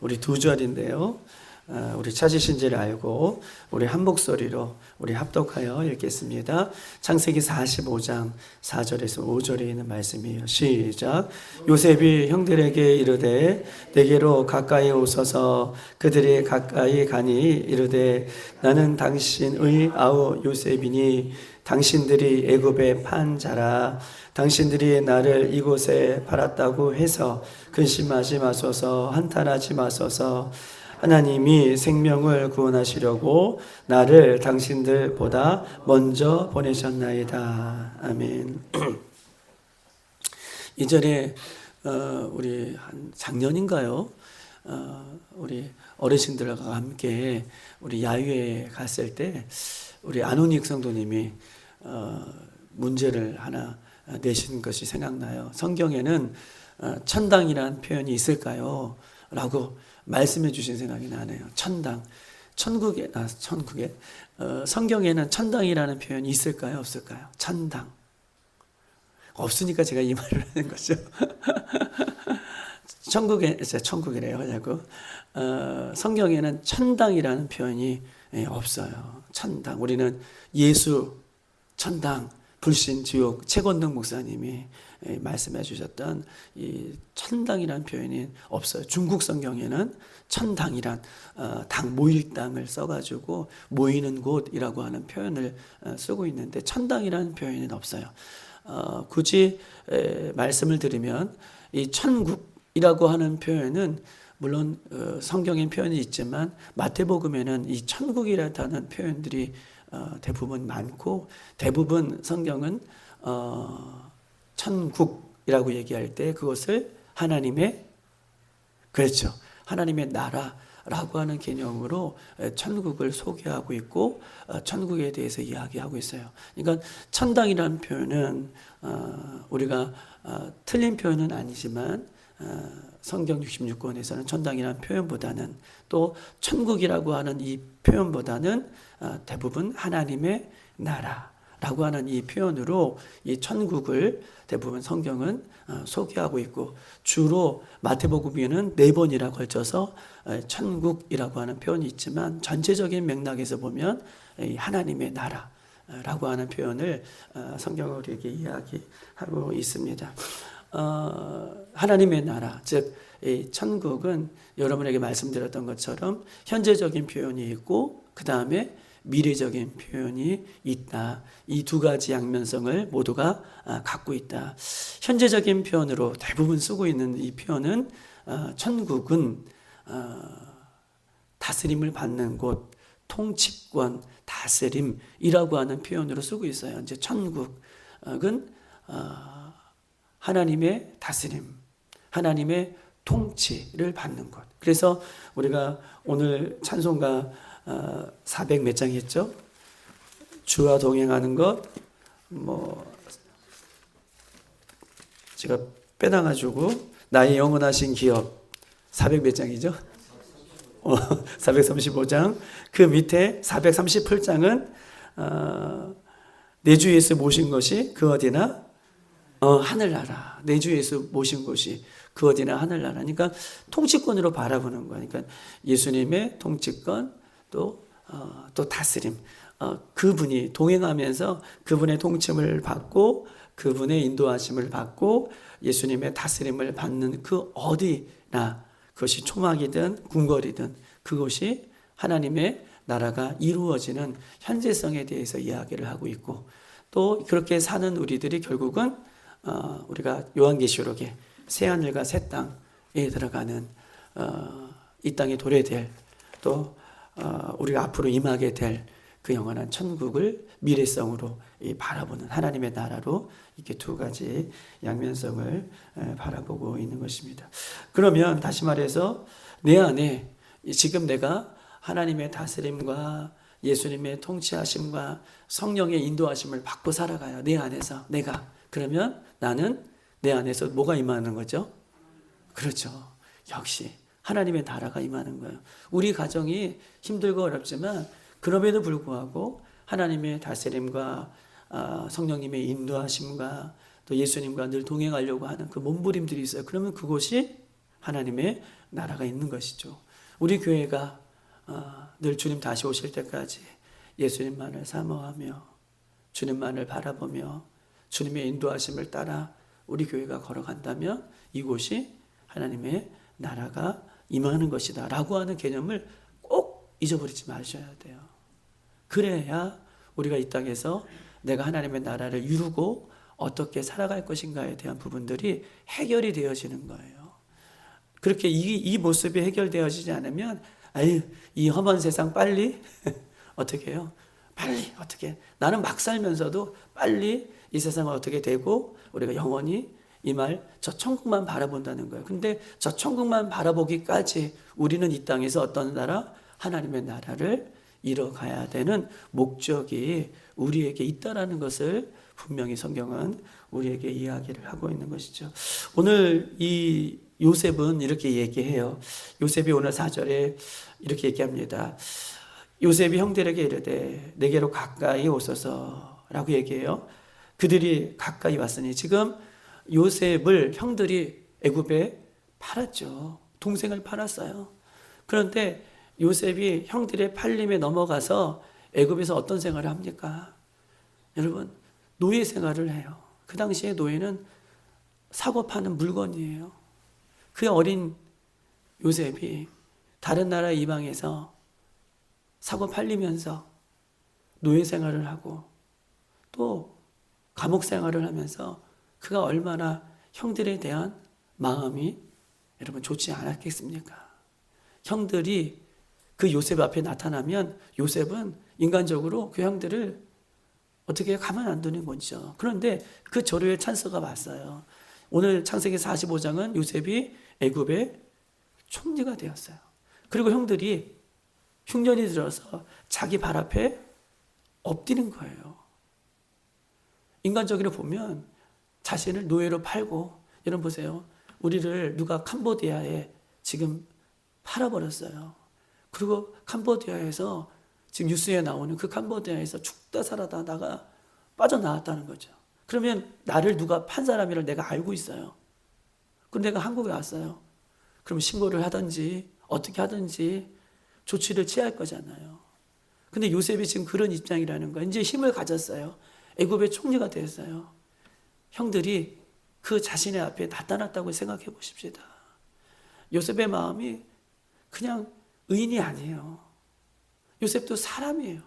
우리 두 절인데요. 어, 우리 찾으신지를 알고 우리 한 목소리로 우리 합독하여 읽겠습니다. 창세기 45장 4절에서 5절에 있는 말씀이에요. 시작. 요셉이 형들에게 이르되 내게로 가까이 오소서 그들이 가까이 가니 이르되 나는 당신의 아우 요셉이니 당신들이 애굽에 판 자라 당신들이 나를 이곳에 팔았다고 해서 근심하지 마소서 한탄하지 마소서 하나님이 생명을 구원하시려고 나를 당신들보다 먼저 보내셨나이다. 아멘. 이전에 어, 우리 한 작년인가요? 어, 우리 어르신들과 함께 우리 야유회 갔을 때 우리 안훈익 성도님이 어, 문제를 하나 내신 것이 생각나요. 성경에는 어, 천당이란 표현이 있을까요? 라고 말씀해 주신 생각이 나네요. 천당. 천국에, 아, 천국에, 어, 성경에는 천당이라는 표현이 있을까요? 없을까요? 천당. 없으니까 제가 이 말을 하는 거죠. 천국에, 제 천국이래요. 하냐고. 어, 성경에는 천당이라는 표현이 예, 없어요. 천당. 우리는 예수, 천당, 불신, 지옥, 최건동 목사님이 예, 말씀해 주셨던 이 천당이라는 표현이 없어요. 중국 성경에는 천당이란 어, 당 모일 땅을 써가지고 모이는 곳이라고 하는 표현을 어, 쓰고 있는데 천당이라는 표현은 없어요. 어, 굳이 에, 말씀을 드리면 이 천국이라고 하는 표현은 물론 어, 성경엔 표현이 있지만 마태복음에는 이 천국이라는 표현들이 어, 대부분 많고 대부분 성경은 어, 천국이라고 얘기할 때 그것을 하나님의 그렇죠 하나님의 나라라고 하는 개념으로 천국을 소개하고 있고 어, 천국에 대해서 이야기하고 있어요. 그러니까 천당이라는 표현은 어, 우리가 어, 틀린 표현은 아니지만 어, 성경 66권에서는 천당이라는 표현보다는 또 천국이라고 하는 이 표현보다는 어, 대부분 하나님의 나라라고 하는 이 표현으로 이 천국을 대부분 성경은 어, 소개하고 있고 주로 마태복음에는 네 번이나 걸쳐서 어, 천국이라고 하는 표현이 있지만 전체적인 맥락에서 보면 이 하나님의 나라 라고 하는 표현을 어, 성경으로 이렇게 이야기하고 있습니다. 어, 하나님의 나라, 즉, 이 천국은 여러분에게 말씀드렸던 것처럼 현재적인 표현이 있고, 그 다음에 미래적인 표현이 있다. 이 두 가지 양면성을 모두가 아, 갖고 있다. 현재적인 표현으로 대부분 쓰고 있는 이 표현은, 어, 천국은, 어, 다스림을 받는 곳, 통치권, 다스림이라고 하는 표현으로 쓰고 있어요. 이제 천국은, 어, 하나님의 다스림, 하나님의 통치를 받는 것. 그래서 우리가 오늘 찬송가 400몇 장 했죠? 주와 동행하는 것, 뭐, 제가 빼놔가지고, 나의 영원하신 기업, 400몇 장이죠? 어, 435장. 그 밑에 438장은, 어, 내주 예수 모신 것이 그 어디나 어, 하늘나라. 내 주 예수 모신 곳이 그 어디나 하늘나라. 그러니까 통치권으로 바라보는 거니까 그러니까 예수님의 통치권 또, 어, 또 다스림. 어, 그분이 동행하면서 그분의 통치를 받고 그분의 인도하심을 받고 예수님의 다스림을 받는 그 어디나 그것이 초막이든 궁궐이든 그것이 하나님의 나라가 이루어지는 현재성에 대해서 이야기를 하고 있고 또 그렇게 사는 우리들이 결국은 어, 우리가 요한계시록에 새 하늘과 새 땅에 들어가는 어, 이 땅에 도래될 또 어, 우리가 앞으로 임하게 될 그 영원한 천국을 미래성으로 바라보는 하나님의 나라로 이렇게 두 가지 양면성을 바라보고 있는 것입니다. 그러면 다시 말해서 내 안에 지금 내가 하나님의 다스림과 예수님의 통치하심과 성령의 인도하심을 받고 살아가요. 내 안에서 내가 그러면 나는 내 안에서 뭐가 임하는 거죠? 그렇죠. 역시 하나님의 나라가 임하는 거예요. 우리 가정이 힘들고 어렵지만 그럼에도 불구하고 하나님의 다스림과 아, 성령님의 인도하심과 또 예수님과 늘 동행하려고 하는 그 몸부림들이 있어요. 그러면 그곳이 하나님의 나라가 있는 것이죠. 우리 교회가 어, 늘 주님 다시 오실 때까지 예수님만을 사모하며 주님만을 바라보며 주님의 인도하심을 따라 우리 교회가 걸어간다면 이곳이 하나님의 나라가 임하는 것이다 라고 하는 개념을 꼭 잊어버리지 마셔야 돼요. 그래야 우리가 이 땅에서 내가 하나님의 나라를 이루고 어떻게 살아갈 것인가에 대한 부분들이 해결이 되어지는 거예요. 그렇게 이, 이 모습이 해결되어지지 않으면 아유 이 험한 세상 빨리 어떻게 해요? 빨리 어떻게 나는 막 살면서도 빨리 이 세상을 어떻게 되고 우리가 영원히 이 말 저 천국만 바라본다는 거예요. 근데 저 천국만 바라보기까지 우리는 이 땅에서 어떤 나라 하나님의 나라를 이뤄가야 되는 목적이 우리에게 있다라는 것을 분명히 성경은 우리에게 이야기를 하고 있는 것이죠. 오늘 이 요셉은 이렇게 얘기해요. 요셉이 오늘 4절에 이렇게 얘기합니다. 요셉이 형들에게 이르되 내게로 가까이 오소서라고 얘기해요. 그들이 가까이 왔으니 지금 요셉을 형들이 애굽에 팔았죠. 동생을 팔았어요. 그런데 요셉이 형들의 팔림에 넘어가서 애굽에서 어떤 생활을 합니까? 여러분 노예 생활을 해요. 그 당시에 노예는 사고 파는 물건이에요. 그 어린 요셉이 다른 나라 이방에서 사고 팔리면서 노예 생활을 하고 또 감옥 생활을 하면서 그가 얼마나 형들에 대한 마음이 여러분 좋지 않았겠습니까? 형들이 그 요셉 앞에 나타나면 요셉은 인간적으로 그 형들을 어떻게 가만 안 두는 거죠. 그런데 그 조류의 찬스가 왔어요. 오늘 창세기 45장은 요셉이 애굽의 총리가 되었어요. 그리고 형들이 흉년이 들어서 자기 발 앞에 엎드린 거예요. 인간적으로 보면 자신을 노예로 팔고 여러분 보세요. 우리를 누가 캄보디아에 지금 팔아버렸어요. 그리고 캄보디아에서 지금 뉴스에 나오는 그 캄보디아에서 죽다 살아다 나가 빠져나왔다는 거죠. 그러면 나를 누가 판 사람이를 내가 알고 있어요. 그럼 내가 한국에 왔어요. 그럼 신고를 하든지 어떻게 하든지 조치를 취할 거잖아요. 근데 요셉이 지금 그런 입장이라는 거예요. 이제 힘을 가졌어요. 애굽의 총리가 됐어요. 형들이 그 자신의 앞에 나타났다고 생각해 보십시다. 요셉의 마음이 그냥 의인이 아니에요. 요셉도 사람이에요.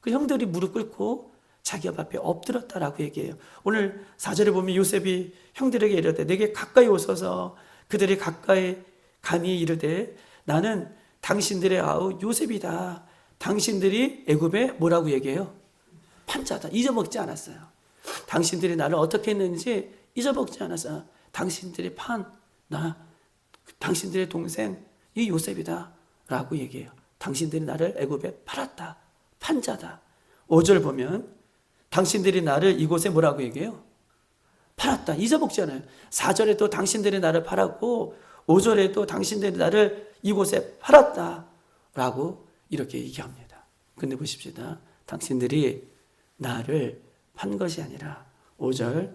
그 형들이 무릎 꿇고 자기 앞에 엎드렸다라고 얘기해요. 오늘 4절에 보면 요셉이 형들에게 이르되 내게 가까이 오소서 그들이 가까이 감히 이르되 나는 당신들의 아우 요셉이다. 당신들이 애굽에 뭐라고 얘기해요? 판자다. 잊어먹지 않았어요. 당신들이 나를 어떻게 했는지 잊어먹지 않았어. 당신들이 판, 나, 당신들의 동생, 이 요셉이다. 라고 얘기해요. 당신들이 나를 애굽에 팔았다. 판자다. 5절 보면 당신들이 나를 이곳에 뭐라고 얘기해요? 팔았다. 잊어먹지 않아요. 4절에 또 당신들이 나를 팔았고 5절에 또 당신들이 나를 이곳에 팔았다. 라고 이렇게 얘기합니다. 근데 보십시다. 당신들이 나를 판 것이 아니라 5절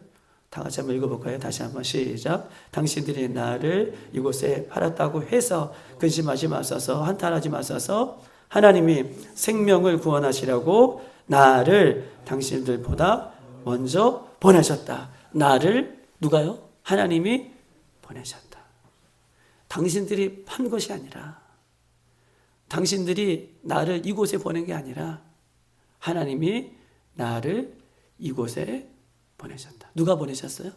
다 같이 한번 읽어볼까요? 다시 한번 시작. 당신들이 나를 이곳에 팔았다고 해서 근심하지 마소서 한탄하지 마소서 하나님이 생명을 구원하시라고 나를 당신들보다 먼저 보내셨다. 나를 누가요? 하나님이 보내셨다. 당신들이 판 것이 아니라 당신들이 나를 이곳에 보낸 게 아니라 하나님이 나를 이곳에 보내셨다. 누가 보내셨어요?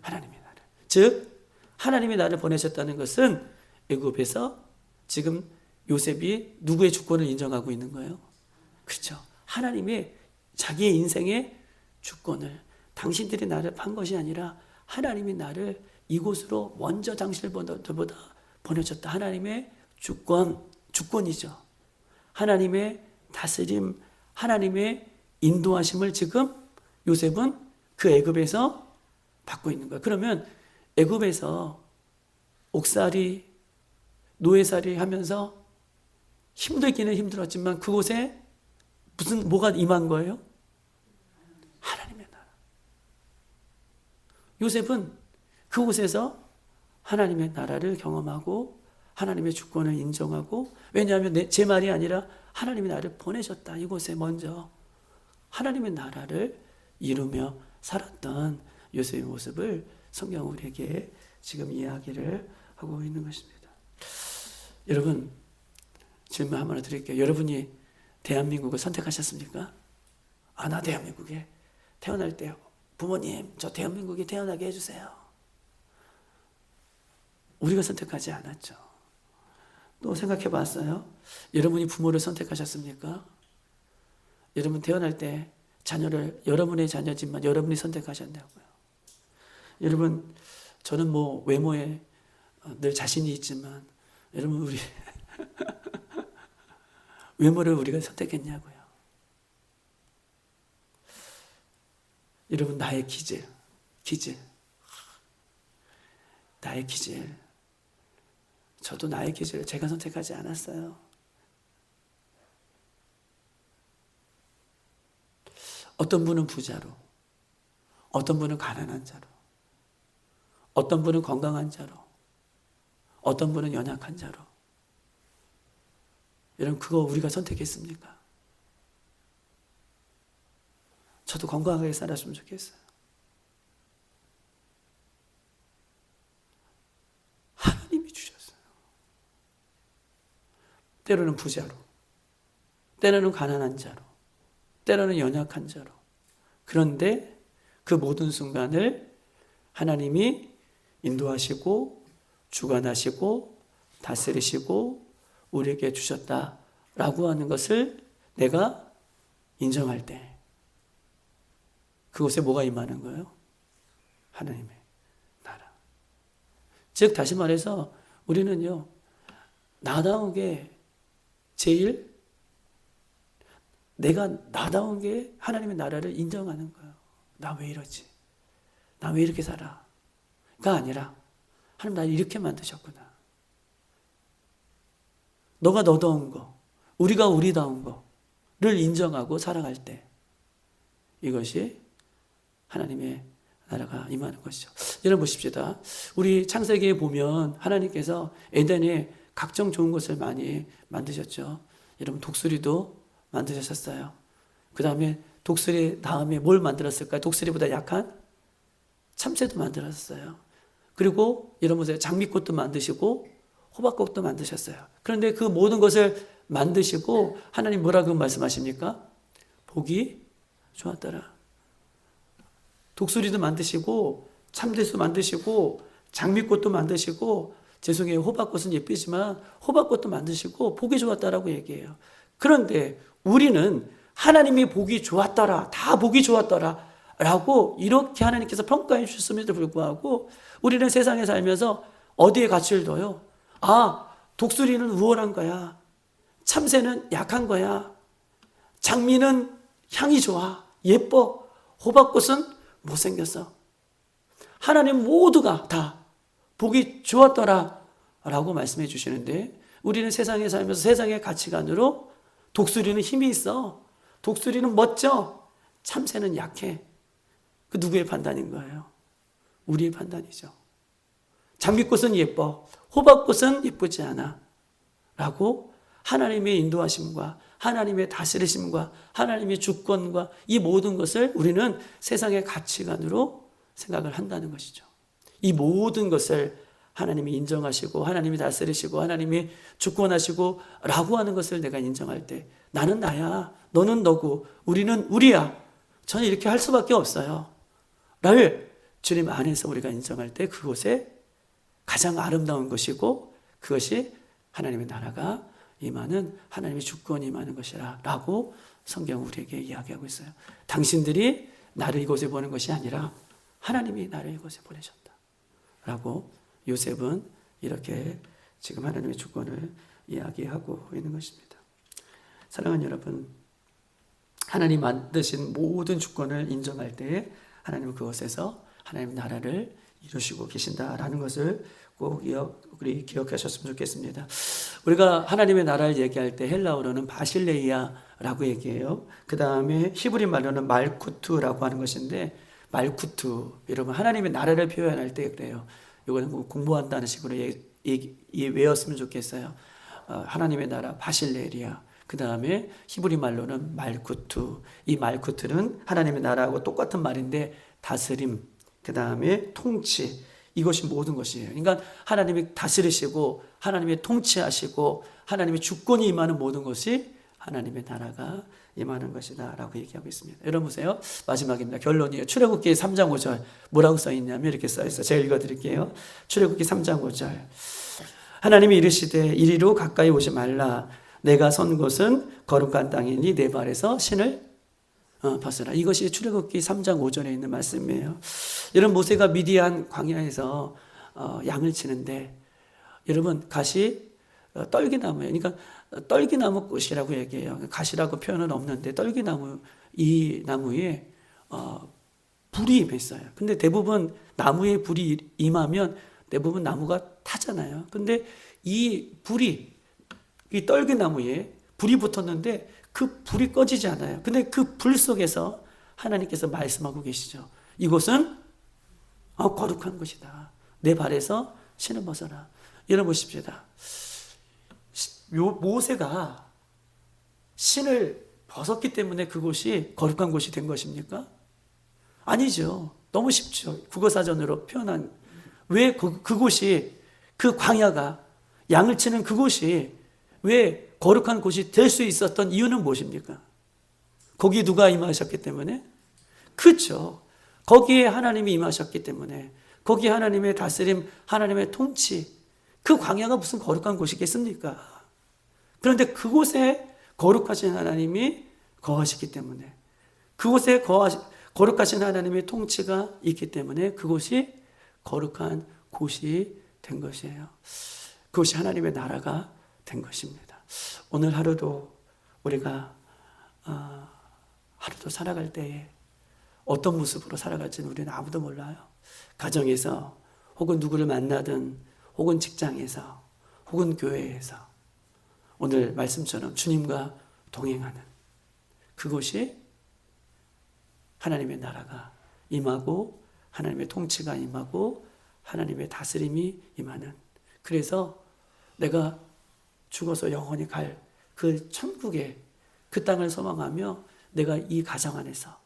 하나님이 나를. 즉 하나님이 나를 보내셨다는 것은 애굽에서 지금 요셉이 누구의 주권을 인정하고 있는 거예요? 그렇죠. 하나님의 자기의 인생의 주권을 당신들이 나를 판 것이 아니라 하나님이 나를 이곳으로 먼저 당신보다 보내줬다. 하나님의 주권, 주권이죠. 하나님의 다스림, 하나님의 인도하심을 지금 요셉은 그 애굽에서 받고 있는 거예요. 그러면 애굽에서 옥살이, 노예살이 하면서 힘들기는 힘들었지만 그곳에 무슨 뭐가 임한 거예요? 하나님의 나라. 요셉은 그곳에서 하나님의 나라를 경험하고 하나님의 주권을 인정하고 왜냐하면 내, 제 말이 아니라 하나님이 나를 보내셨다. 이곳에 먼저 하나님의 나라를 이루며 살았던 요셉의 모습을 성경 우리에게 지금 이야기를 하고 있는 것입니다. 여러분 질문 한번 드릴게요. 여러분이 대한민국을 선택하셨습니까? 아, 나 대한민국에 태어날 때 부모님, 저 대한민국에 태어나게 해주세요. 우리가 선택하지 않았죠. 또 생각해 봤어요? 여러분이 부모를 선택하셨습니까? 여러분 태어날 때 자녀를 여러분의 자녀지만 여러분이 선택하셨냐고요. 여러분 저는 뭐 외모에 어, 늘 자신이 있지만 여러분 우리 외모를 우리가 선택했냐고요. 여러분 나의 기질, 기질, 나의 기질. 저도 나의 기질을 제가 선택하지 않았어요. 어떤 분은 부자로, 어떤 분은 가난한 자로, 어떤 분은 건강한 자로, 어떤 분은 연약한 자로. 여러분, 그거 우리가 선택했습니까? 저도 건강하게 살았으면 좋겠어요. 하나님이 주셨어요. 때로는 부자로, 때로는 가난한 자로, 때로는 연약한 자로. 그런데 그 모든 순간을 하나님이 인도하시고 주관하시고 다스리시고 우리에게 주셨다라고 하는 것을 내가 인정할 때 그곳에 뭐가 임하는 거예요? 하나님의 나라. 즉 다시 말해서 우리는요 나다운 게 제일 내가 나다운 게 하나님의 나라를 인정하는 거예요. 나 왜 이러지? 나 왜 이렇게 살아? 가 아니라 하나님 나를 이렇게 만드셨구나. 너가 너다운 거, 우리가 우리다운 거를 인정하고 살아갈 때 이것이 하나님의 나라가 임하는 것이죠. 여러분 보십시다. 우리 창세기에 보면 하나님께서 에덴에 각종 좋은 것을 많이 만드셨죠. 여러분 독수리도 만드셨어요. 그 다음에 독수리 다음에 뭘 만들었을까요? 독수리보다 약한 참새도 만들었어요. 그리고 여러분 보세요. 장미꽃도 만드시고 호박꽃도 만드셨어요. 그런데 그 모든 것을 만드시고 하나님 뭐라고 말씀하십니까? 복이 좋았더라. 독수리도 만드시고 참새도 만드시고 장미꽃도 만드시고 죄송해요. 호박꽃은 예쁘지만 호박꽃도 만드시고 복이 좋았다라고 얘기해요. 그런데 우리는 하나님이 복이 좋았더라. 다 복이 좋았더라. 라고 이렇게 하나님께서 평가해 주셨음에도 불구하고 우리는 세상에 살면서 어디에 가치를 둬요? 아, 독수리는 우월한 거야. 참새는 약한 거야. 장미는 향이 좋아. 예뻐. 호박꽃은 못생겼어. 하나님 모두가 다 복이 좋았더라. 라고 말씀해 주시는데 우리는 세상에 살면서 세상의 가치관으로 독수리는 힘이 있어. 독수리는 멋져. 참새는 약해. 그 누구의 판단인 거예요? 우리의 판단이죠. 장미꽃은 예뻐. 호박꽃은 예쁘지 않아. 라고 하나님의 인도하심과 하나님의 다스리심과 하나님의 주권과 이 모든 것을 우리는 세상의 가치관으로 생각을 한다는 것이죠. 이 모든 것을 하나님이 인정하시고 하나님이 다스리시고 하나님이 주권하시고 라고 하는 것을 내가 인정할 때 나는 나야 너는 너고 우리는 우리야. 저는 이렇게 할 수밖에 없어요. 를 주님 안에서 우리가 인정할 때 그곳에 가장 아름다운 것이고 그것이 하나님의 나라가 임하는 하나님의 주권이 임하는 것이라 라고 성경 우리에게 이야기하고 있어요. 당신들이 나를 이곳에 보는 것이 아니라 하나님이 나를 이곳에 보내셨다 라고 요셉은 이렇게 지금 하나님의 주권을 이야기하고 있는 것입니다. 사랑하는 여러분, 하나님 만드신 모든 주권을 인정할 때 하나님은 그것에서 하나님 나라를 이루시고 계신다라는 것을 꼭 우리 기억하셨으면 좋겠습니다. 우리가 하나님의 나라를 얘기할 때 헬라어로는 바실레이아라고 얘기해요. 그 다음에 히브리 말로는 말쿠투라고 하는 것인데 말쿠투 여러분 하나님의 나라를 표현할 때 그래요. 이거는 뭐 공부한다는 식으로 얘기, 외웠으면 좋겠어요. 어, 하나님의 나라 바실레리아. 그 다음에 히브리 말로는 말쿠트. 이 말쿠트는 하나님의 나라하고 똑같은 말인데 다스림. 그 다음에 통치. 이것이 모든 것이에요. 그러니까 하나님이 다스리시고 하나님이 통치하시고 하나님의 주권이 임하는 모든 것이 하나님의 나라가 임하는 것이다 라고 얘기하고 있습니다. 여러분 보세요. 마지막입니다. 결론이에요. 출애굽기 3장 5절 뭐라고 써 있냐면 이렇게 써 있어요. 제가 읽어 드릴게요. 출애굽기 3장 5절. 하나님이 이르시되 이리로 가까이 오지 말라. 내가 선 곳은 거룩한 땅이니 내 발에서 신을 어, 벗어라. 이것이 출애굽기 3장 5절에 있는 말씀이에요. 여러분 모세가 미디안 광야에서 어, 양을 치는데 여러분 가시 어, 떨기나무예요. 그러니까 어, 떨기나무 꽃이라고 얘기해요. 가시라고 표현은 없는데 떨기나무 이 나무에 어, 불이 임했어요. 근데 대부분 나무에 불이 임하면 대부분 나무가 타잖아요. 근데 이 불이 이 떨기나무에 불이 붙었는데 그 불이 꺼지지 않아요. 근데 그 불 속에서 하나님께서 말씀하고 계시죠. 이곳은 어, 거룩한 곳이다. 내 발에서 신을 벗어라. 여러분 보십시다. 요 모세가 신을 벗었기 때문에 그곳이 거룩한 곳이 된 것입니까? 아니죠. 너무 쉽죠. 국어사전으로 표현한 왜 그, 그곳이 그 광야가 양을 치는 그곳이 왜 거룩한 곳이 될 수 있었던 이유는 무엇입니까? 거기 누가 임하셨기 때문에? 그렇죠. 거기에 하나님이 임하셨기 때문에 거기에 하나님의 다스림, 하나님의 통치 그 광야가 무슨 거룩한 곳이겠습니까? 그런데 그곳에 거룩하신 하나님이 거하시기 때문에 그곳에 거하시, 거룩하신 하나님의 통치가 있기 때문에 그곳이 거룩한 곳이 된 것이에요. 그것이 하나님의 나라가 된 것입니다. 오늘 하루도 우리가 어, 하루도 살아갈 때에 어떤 모습으로 살아갈지는 우리는 아무도 몰라요. 가정에서 혹은 누구를 만나든 혹은 직장에서 혹은 교회에서 오늘 말씀처럼 주님과 동행하는 그곳이 하나님의 나라가 임하고 하나님의 통치가 임하고 하나님의 다스림이 임하는 그래서 내가 죽어서 영원히 갈 그 천국에 그 땅을 소망하며 내가 이 가정 안에서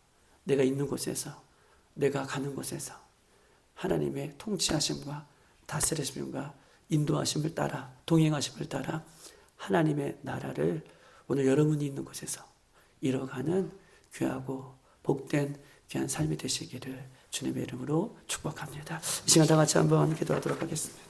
내가 있는 곳에서 내가 가는 곳에서 하나님의 통치하심과 다스리심과 인도하심을 따라 동행하심을 따라 하나님의 나라를 오늘 여러분이 있는 곳에서 이뤄가는 귀하고 복된 귀한 삶이 되시기를 주님의 이름으로 축복합니다. 이 시간 다 같이 한번 기도하도록 하겠습니다.